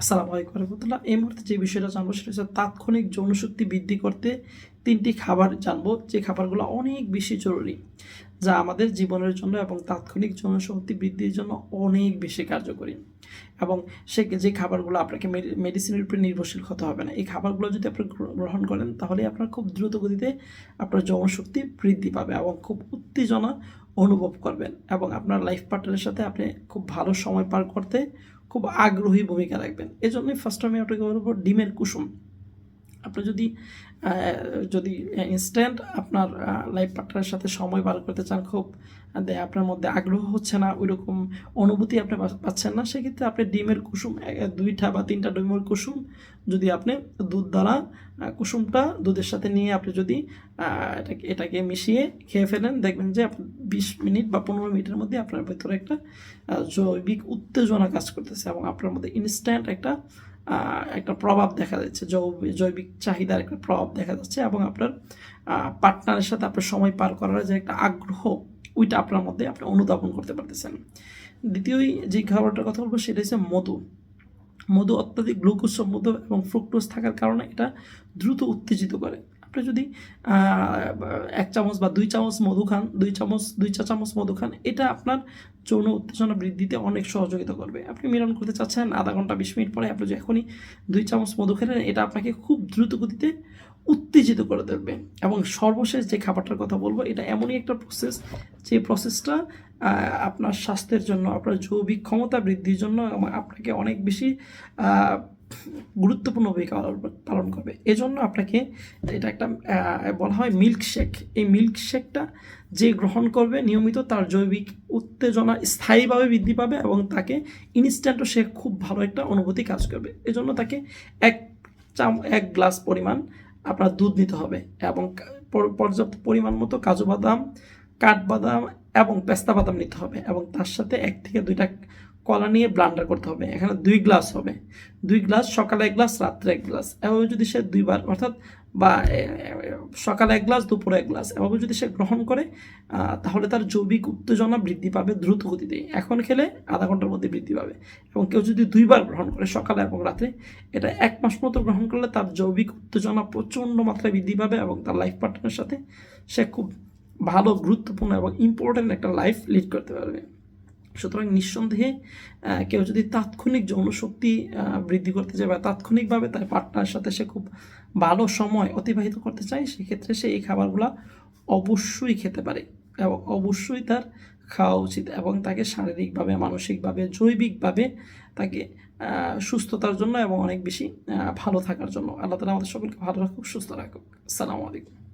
আসসালামু আলাইকুম রহমতুল্লাহ। এই মুহূর্তে যে বিষয়টা জানব সেটা হচ্ছে তাৎক্ষণিক যৌনশক্তি বৃদ্ধি করতে তিনটি খাবার জানব। যে খাবারগুলো অনেক বেশি জরুরি, যা আমাদের জীবনের জন্য এবং তাৎক্ষণিক যৌনশক্তি বৃদ্ধির জন্য অনেক বেশি কার্যকরী। এবং সে যে খাবারগুলো আপনাকে মেডিসিনের উপরে নির্ভরশীল হতে হবে না। এই খাবারগুলো যদি আপনি গ্রহণ করেন তাহলে আপনার খুব দ্রুত গতিতে আপনার যৌনশক্তি বৃদ্ধি পাবে এবং খুব উত্তেজনা অনুভব করবেন এবং আপনার লাইফ পার্টনারের সাথে আপনি খুব ভালো সময় পার করতে খুব আগ্রহী ভূমিকা রাখবেন। এজন্যই ফার্স্ট আমি ওটাকে বলব ডিমের কুসুম। আপনি যদি যদি ইনস্ট্যান্ট আপনার লাইফ পার্টনারের সাথে সময় বার করতে চান, খুব আপনার মধ্যে আগ্রহ হচ্ছে না ওই রকম অনুভূতি আপনি পাচ্ছেন না, সেক্ষেত্রে আপনি ডিমের কুসুম দুইটা বা তিনটা ডিমের কুসুম যদি আপনি দুধ দ্বারা কুসুমটা দুধের সাথে নিয়ে আপনি যদি এটাকে এটাকে মিশিয়ে খেয়ে ফেলেন, দেখবেন যে বিশ মিনিট বা পনেরো মিনিটের মধ্যে আপনার ভেতরে একটা জৈবিক উত্তেজনা কাজ করতেছে এবং আপনার মধ্যে ইনস্ট্যান্ট একটা একটা প্রভাব দেখা যাচ্ছে জৈবিক চাহিদার একটা প্রভাব দেখা যাচ্ছে এবং আপনার পার্টনারের সাথে আপনার সময় পার করার যে একটা আগ্রহ, ওইটা আপনার মধ্যে আপনি অনুধাবন করতে পারতেছেন। দ্বিতীয়ই যে খাবারটার কথা বলব সেটা হচ্ছে মধু। মধু অত্যাধিক গ্লুকোজ সমৃদ্ধ এবং ফ্রুক্টোজ থাকার কারণে এটা দ্রুত উত্তেজিত করে। আপনি যদি এক চামচ বা দুই চামচ মধু খান, দুই চামচ, দুই চা চামচ মধু খান, এটা আপনার যৌন উত্তেজনা বৃদ্ধিতে অনেক সহযোগিতা করবে। আপনি মিলন করতে চাচ্ছেন, আধা ঘণ্টা, বিশ মিনিট পরে আপনি যখনই দুই চামচ মধু খেলেন, এটা আপনাকে খুব দ্রুত গতিতে উত্তেজিত করে দেবে এবং সর্বশেষ যে খাবারটার কথা বলব, এটা এমনই একটা প্রসেস যে প্রসেসটা আপনার স্বাস্থ্যের জন্য, আপনার জৈবিক ক্ষমতা বৃদ্ধির জন্য আপনাকে অনেক বেশি গুরুত্বপূর্ণ ভূমিকা পালন- করবে। এজন্য আপনাকে এটা একটা বলা হয় মিল্কশেক এই মিল্কশেকটা যে গ্রহণ করবে নিয়মিত তার জৈবিক উত্তেজনা স্থায়ীভাবে বৃদ্ধি পাবে এবং তাকে ইনস্ট্যান্টও সে খুব ভালো একটা অনুভূতি কাজ করবে। এজন্য তাকে এক চাম, এক গ্লাস পরিমাণ আপনার দুধ নিতে হবে এবং পর্যাপ্ত পরিমাণ মতো কাজু বাদাম কাঠবাদাম এবং পেস্তা বাদাম নিতে হবে এবং তার সাথে এক থেকে দুইটা কলা নিয়ে ব্লান্ডার করতে হবে। এখানে দুই গ্লাস হবে। দুই গ্লাস সকালে এক গ্লাস রাত্রে এক গ্লাস এভাবে যদি সে দুইবার, অর্থাৎ বা সকালে এক গ্লাস দুপুরে এক গ্লাস এভাবে যদি সে গ্রহণ করে তাহলে তার জৈবিক উত্তেজনা বৃদ্ধি পাবে দ্রুত গতিতে। এখন খেলে আধা ঘণ্টার মধ্যে বৃদ্ধি পাবে। এবং কেউ যদি দুইবার গ্রহণ করে সকালে এবং রাত্রে, এটা এক মাস মতো গ্রহণ করলে তার জৈবিক উত্তেজনা প্রচণ্ড মাত্রায় বৃদ্ধি পাবে এবং তার লাইফ পার্টনারের সাথে সে খুব ভালো, গুরুত্বপূর্ণ এবং ইম্পর্ট্যান্ট একটা লাইফ লিড করতে পারবে। সুতরাং নিঃসন্দেহে কেউ যদি তাৎক্ষণিক যৌনশক্তি বৃদ্ধি করতে চায় বা তাৎক্ষণিকভাবে তার পার্টনারের সাথে সে খুব ভালো সময় অতিবাহিত করতে চায়, সেক্ষেত্রে সে এই খাবারগুলো অবশ্যই খেতে পারে এবং অবশ্যই তার খাওয়া উচিত এবং তাকে শারীরিকভাবে, মানসিকভাবে, জৈবিকভাবে তাকে সুস্থতার জন্য এবং অনেক বেশি ভালো থাকার জন্য। আল্লাহ তালা আমাদের সকলকে ভালো রাখুক, সুস্থ রাখুক। আসসালামু আলাইকুম।